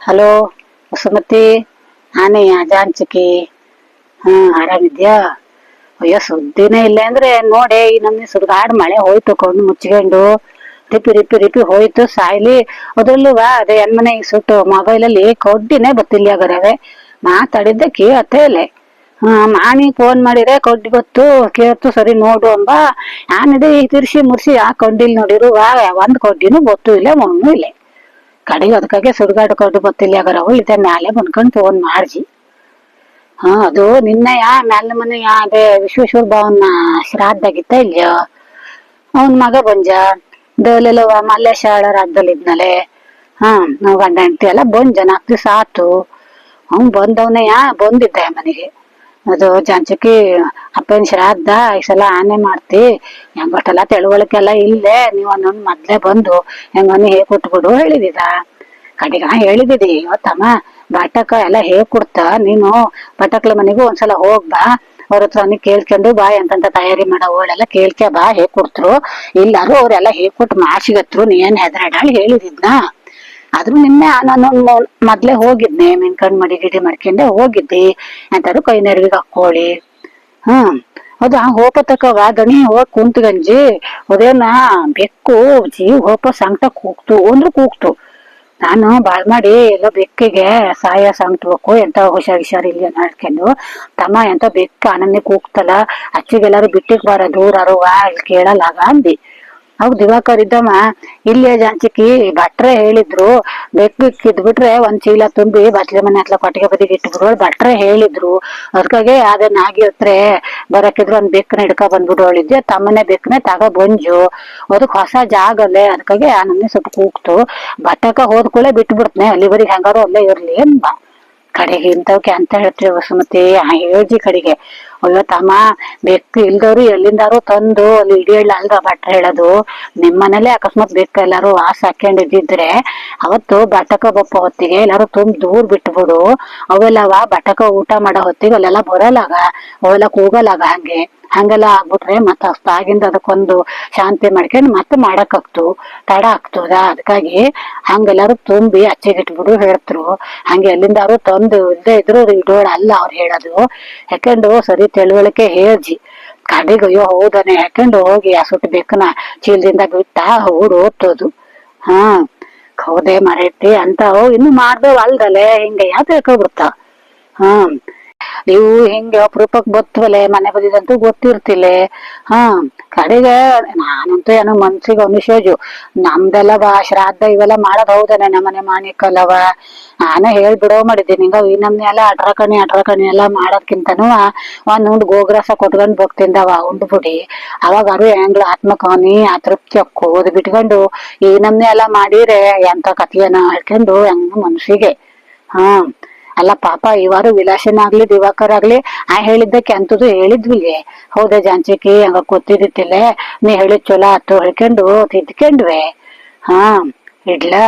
Hello Vasumathi ನಾನೇ ಜಾಂಚಕಿ ಹಾ, ಆರಾಮಿದ್ಯಾ? ಅಯ್ಯೋ, ಸುದ್ದಿನೇ ಇಲ್ಲ ಅಂದ್ರೆ ನೋಡಿ, ಈ ನಮ್ನಿ ಸುಡ್ಗಾಡ್ ಮಳೆ ಹೋಯ್ತು ಕೊಂಡು ಮುಚ್ಕೊಂಡು. ರಿಪಿ ರಿಪಿ ರಿಪಿ ಹೋಯ್ತು ಸಾಯ್ಲಿ. ಅದ್ರಲ್ಲೂ ಅದೇ ಎನ್ಮನೆ ಈಗ ಸುಟ್ಟು ಮೊಬೈಲ್ ಅಲ್ಲಿ ಕೊಡ್ಡಿನೇ ಬತ್ತಿಲ್ಯಾಗರವೆ ಮಾತಾಡಿದ್ದೆ ಕೇಳತ್ತೆ ಹಾ ಮಾಣಿ ಫೋನ್ ಮಾಡಿದ್ರೆ ಕೊಡ್ಡಿ ಗೊತ್ತು, ಕೇಳ್ತು, ಸರಿ ನೋಡು ಅಂಬ. ನಾನಿದೆ ಈ ತಿರ್ಸಿ ಮುರ್ಸಿ ಯಾಕೆ ಕೊಂಡಿಲ್ ನೋಡಿರು? ವಾ, ಒಂದ್ ಕೊಡ್ಡಿನೂ ಗೊತ್ತು ಇಲ್ಲ ಮಣ್ಣು ಇಲ್ಲ. ಕಡೆಗೆ ಅದಕ್ಕಾಗೆ ಸುಡ್ಗಾಡು ಗೊತ್ತಿಲ್ಲ ಬತ್ತಿಲ್ಯಾಗರವು ಇದ ಮ್ಯಾಲೆ ಬಂದ್ಕೊಂಡು ತಗೊಂಡ್ ಮಾಡ್ಜಿ ಹಾ, ಅದು ನಿನ್ನೆ ಯಾ ಮ್ಯಾಲ ಮನೆ ಅದೇ ವಿಶ್ವೇಶ್ವರ ಭಾವನ ಶ್ರಾದ್ದಾಗಿತ್ತ ಇಲ್ಲ ಅವನ್ ಮಗ ಬಂಜ ದೇವಲೆಲ್ಲ ಮಲ್ಲೇಶಾಳ ರಾಜ್ಯದಲ್ಲಿ ಇದ್ನಲೆ. ಹಾ, ನಾವ್ ಗಂಡ ಹೆಂಡತಿ ಎಲ್ಲ ಬಂಜ ನಾಲ್ಕು ದಿವಸ ಆತು. ಅವ್ನ್ ಯಾ, ಬಂದಿದ್ದ ಮನೆಗೆ? ಅದು ಜಾಂಚಕಿ ಅಪ್ಪನ ಶ್ರಾದ್ದ ಈ ಸಲ ಆನೆ ಮಾಡ್ತಿ. ಹೆಂಗೊಟ್ಟೆಲ್ಲ ತಿಳುವಳಿಕೆ ಎಲ್ಲ ಇಲ್ಲೇ, ನೀವು ಒಂದೊಂದ್ ಮೊದ್ಲೇ ಬಂದು ಹೆಂಗನ್ನ ಹೇಗೆ ಕೊಟ್ಬಿಡು ಹೇಳಿದಿದ ಕಡೆಗ ಹೇಳಿದಿದಿ ಇವತ್ತಮ್ಮ ಬಾಟಕ ಎಲ್ಲ ಹೇಗ್ ಕೊಡ್ತ, ನೀನು ಬಟಕ್ಲ ಮನೆಗೂ ಒಂದ್ಸಲ ಹೋಗ್ ಬಾ. ಅವ್ರ ಹತ್ರ ನೀ ಕೇಳ್ಕೊಂಡು ಬಾ, ಎಂತಂತ ತಯಾರಿ ಮಾಡೋ ಓಳೆಲ್ಲ ಕೇಳ್ಕೆ ಬಾ ಹೇಗ್ ಕೊಡ್ತರು. ಇಲ್ಲಾರು ಅವ್ರೆಲ್ಲ ಹೇಗ್ ಕೊಟ್ಟು ಮಾಡ್ಸಿಗತ್ರು ನೀ ಏನ್ ಹೆದರಾಡಾಳ್ ಹೇಳಿದಿದ್ನ? ಆದ್ರೂ ನಿನ್ನೆ ನಾನು ಮೊದ್ಲೇ ಹೋಗಿದ್ನೆ ಕಣ್ ಮಡಿ ಗಿಡಿ ಮಾಡ್ಕೊಂಡೆ ಹೋಗಿದ್ದೆ ಅಂತಾರು ಕೈ ನೆರವಿಗೆ ಹಾಕೊಳ್ಳಿ ಹ್ಮ್. ಅದು ಆ ಹೋಪತಕವ ದಣಿ ಹೋಗ್ ಕುಂತ್ಗಂಜಿ ಅದೇನ ಬೆಕ್ಕು ಜೀವ ಹೋಪ ಸಂಕಟ ಕೂಗ್ತು, ಅಂದ್ರೆ ಕೂಗ್ತು. ನಾನು ಬಾಳ್ ಮಾಡಿ ಎಲ್ಲ ಬೆಕ್ಕಿಗೆ ಸಾಯ ಸಂಕಟಬೇಕು ಎಂತ ಹುಷಾರ್ ಹುಷಾರ್ ಇಲ್ಲಿ ಮಾಡ್ಕೊಂಡು ತಮ್ಮ ಎಂತ ಬೆಕ್ಕ ಅನನ್ನೇ ಕೂಗ್ತಲ್ಲ, ಅಚ್ಚಿಗೆಲ್ಲಾರು ಬಿಟ್ಟಿಗ್ ಬಾರ ದೂರ ಅರುವ ಇಲ್ಲಿ ಕೇಳಲ್ಲಾಗ ಅಂದಿ ಅವ್ ದಿವಾಕರ್ ಇದ್ದಮ್ಮ ಇಲ್ಲೇ ಜಾಂಚಿಕಿ ಭಟ್ರೆ ಹೇಳಿದ್ರು. ಬೆಕ್ಕು ಕಿದ್ಬಿಟ್ರೆ ಒಂದ್ ಚೀಲ ತುಂಬಿ ಬಟ್ಲೆ ಮನೆ ಹತ್ಲ ಕೊಟ್ಟಿಗೆ ಬದಿಗೆ ಇಟ್ಬಿಡೋಳು ಭಟ್ರೆ ಹೇಳಿದ್ರು. ಅದ್ಕಾಗೆ ಅದೇ ನಾಗಿ ಹತ್ರ ಬರಕಿದ್ರು ಒಂದ್ ಬೆಕ್ಕನ ಹಿಡ್ಕ ಬಂದ್ಬಿಟ್ಟು ಹೇಳಿದ್ದೆ ತಮ್ಮನೆ ಬೆಕ್ಕನೆ ತಗ ಬಂಜು ಅದಕ್ ಹೊಸ ಜಾಗ ಅಲ್ಲೇ ಅದಕ್ಕಾಗೆ ಆ ನನ್ನೆ ಸ್ವಲ್ಪ ಕೂಗ್ತು. ಬಟ್ಟಕ ಹೋದ್ಕೂಳೆ ಬಿಟ್ಬಿಡ್ತನೆ. ಅಲ್ಲಿವರೆಗೆ ಹೆಂಗಾರು ಅಲ್ಲೇ ಇರ್ಲಿ ಅನ್ಬ ಕಡೆಗೆ ಇಂಥವ್ಕೆ ಅಂತ ಹೇಳ್ತೀವಿ ವಸುಮತಿ. ಹೇಳ್ಜಿ ಕಡೆಗೆ. ಅಯ್ಯೋ ತಮ್ಮ, ಬೆಕ್ಕು ಇಲ್ದವ್ರು ಎಲ್ಲಿಂದಾರು ತಂದು ಅಲ್ಲಿ ಹಿಡಿಯಲ್ಲ ಅಲ್ದ ಭಟ್ರ ಹೇಳೋದು ನಿಮ್ಮನೇಲೆ ಅಕಸ್ಮಾತ್ ಬೆಕ್ಕ ಎಲ್ಲಾರು ವಾಸ ಹಾಕೊಂಡಿದ್ದಿದ್ರೆ ಅವತ್ತು ಬಟಕ ಬಪ್ಪ ಹೊತ್ತಿಗೆ ಎಲ್ಲಾರು ತುಂಬ ದೂರ ಬಿಟ್ಬಿಡು. ಅವೆಲ್ಲವ ಬಟಕ ಊಟ ಮಾಡೋ ಹೊತ್ತಿಗೆ ಅಲ್ಲೆಲ್ಲ ಬರಲಾಗ ಅವೆಲ್ಲ ಕೂಗಲಾಗ ಹಂಗೆ? ಹಂಗೆಲ್ಲ ಆಗ್ಬಿಟ್ರೆ ಮತ್ತ ಅಷ್ಟಾಗಿಂದ ಅದಕ್ಕೊಂದು ಶಾಂತಿ ಮಾಡ್ಕೊಂಡು ಮತ್ತೆ ಮಾಡಕ್ ಆಗ್ತು. ತಡ ಆಗ್ತದ ಅದಕ್ಕಾಗಿ ಹಂಗೆಲ್ಲಾರು ತುಂಬಿ ಅಚ್ಚಿಗಿಟ್ಬಿಡು ಹೇಳ್ತರು. ಹಂಗೆ ಎಲ್ಲಿಂದಾರು ತಂದು ಇದ್ದೇ ಇದ್ರು ಇಡೋಳ ಅಲ್ಲ ಅವ್ರು ಹೇಳೋದು. ಯಾಕೆಂಡು ಸರಿ ತಿಳುವಳಿಕೆ ಹೇಳ್ಜಿ. ಕಡೆಗೆ ಅಯ್ಯೋ ಹೌದನೆ. ಹಾಕೊಂಡು ಹೋಗಿ ಆ ಸುಟ್ಟು ಬೇಕನ ಚೀಲದಿಂದ ಬಿಟ್ಟ ಓಡ್ ಓದ್ತೋದು ಹಾ, ಹೌದೇ ಮರೈತಿ ಅಂತ. ಇನ್ನು ಮಾಡ್ದವ್ ಅಲ್ದಲೆ. ಹಿಂಗೆ ಯಾವ ತಿಳ್ಕೊಬಿಡ್ತಾವ ಹ್ಮ್. ನೀವು ಹಿಂಗೆ ಅಪರೂಪಕ್ ಬತ್ತವಲ್ಲೇ ಮನೆ ಬದಿದಂತೂ ಗೊತ್ತಿರ್ತಿಲ್ಲ. ಹಾ, ಕಡೆಗೆ ನಾನಂತೂ ಏನೋ ಮನ್ಸಿಗೆ ಅನಿಸೋಜು ನಮ್ದೆಲ್ಲ ಬಾ, ಶ್ರಾದ್ದ ಇವೆಲ್ಲ ಮಾಡೋದ್ ಹೌದನೆ ನಮ್ಮನೆ ಮಾಣಿಕಲ್ಲವ ನಾನು ಹೇಳ್ಬಿಡೋ ಮಾಡಿದ್ದೀನಿ ಹಿಂಗ ಈ ನಮ್ನೆ ಎಲ್ಲ ಅಟ್ರಕಣಿ ಅಟ್ರಕಣಿ ಎಲ್ಲ ಮಾಡೋದ್ಕಿಂತನೂ ಒಂದ್ ಉಂಡ್ ಗೋಗ್ರಸ ಕೊಟ್ಕೊಂಡ್ ಬಗ್ತಿಂದವ ಉಂಡ್ಬಿಡಿ. ಅವಾಗಾರು ಹೆಂಗ್ಲ ಆತ್ಮಕಾನಿ ಅತೃಪ್ತಿ ಓದ್ ಬಿಟ್ಕೊಂಡು ಈ ನಮ್ನೆ ಎಲ್ಲ ಮಾಡಿದ್ರೆ ಎಂತ ಕಥೆಯನ್ನ ಹೇಳ್ಕೊಂಡು ಹೆಂಗ ಮನ್ಸಿಗೆ. ಹಾ. ಅಲ್ಲ, ಪಾಪ ಇವಾರು ವಿಲಾಸನ ಆಗ್ಲಿ, ದಿವಾಕರ್ ಆಗ್ಲಿ ಆ ಹೇಳಿದ್ದಕ್ಕೆ ಅಂತದ್ದು ಹೇಳಿದ್ವಿ ಹೌದಾ ಜಾಂಚಿಕಿ ಹಂಗ ಗೊತ್ತಿದ್ದಿತ್ತಿಲ್ಲ ನೀ ಹೇಳಿದ್ ಚಲೋ ಆತು, ಹೇಳ್ಕೊಂಡು, ತಿದ್ಕೊಂಡ್ವೆ. ಹಾ, ಇಡ್ಲಾ.